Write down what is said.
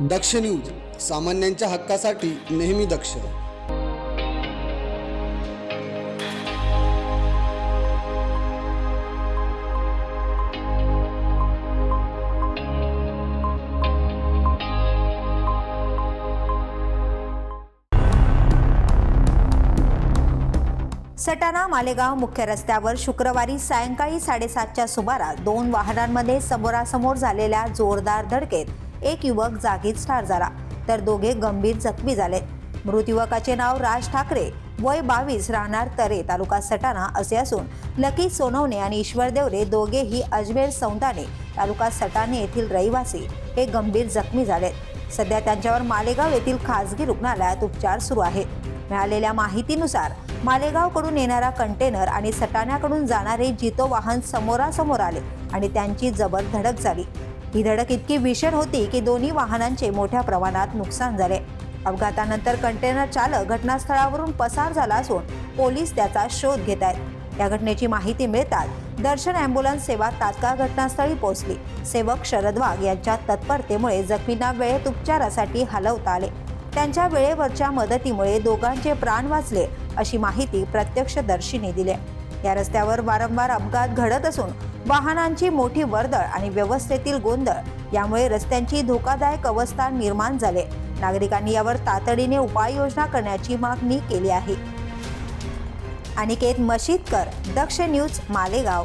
दक्ष news सामान्यांच्या हक्कासाठी नेहमी दक्ष. सटाणा मालेगाव मुख्य रस्त्यावर शुक्रवारी सायंकाळी साडेसातच्या सुमारास दोन वाहनांमध्ये समोरासमोर झालेल्या जोरदार धडकेत एक युवक जागीच ठार झाला. तर दोघे गंभीर जखमी झाले. मृत युवकाचे नाव राज ठाकरे. वय बावीस राहणार तरे तालुका सटाणा असे असून लकी सोनवणे आणि ईश्वर देवरे दोघेही अजमेर सौंदाणे तालुका सटाणे येथील रहिवासी हे गंभीर जखमी झालेत. सध्या त्यांच्यावर मालेगाव येथील खासगी रुग्णालयात उपचार सुरू आहेत. मिळालेल्या माहितीनुसार मालेगावकडून येणारा कंटेनर आणि सटाण्याकडून जाणारे जितो वाहन समोरासमोर आले आणि त्यांची जबर धडक झाली. ही धडक इतकी भीषण होती की दोन्ही वाहनांचे मोठ्या प्रमाणात नुकसान झाले. अपघातानंतर कंटेनर चालक घटनास्थळावरून पसार झाला असून पोलीस त्याचा शोध घेत आहेत. या घटनेची माहिती मिळताच दर्शन अँब्युलन्स सेवा तात्काळ घटनास्थळी पोहोचली. सेवक शरद वाघ यांच्या तत्परतेमुळे जखमींना वेळेत उपचारासाठी हलवता आले. त्यांच्या वेळेवरच्या मदतीमुळे दोघांचे प्राण वाचले अशी माहिती प्रत्यक्षदर्शीने दिली. या रस्त्यावर वारंवार अपघात घडत असून वाहनांची मोठी वर्दळ आणि व्यवस्थेतील गोंधळ यामुळे रस्त्यांची धोकादायक अवस्था निर्माण झाली. नागरिकांनी यावर तातडीने उपाययोजना करण्याची मागणी केली आहे. अनिकेत मशीदकर दक्ष न्यूज मालेगाव.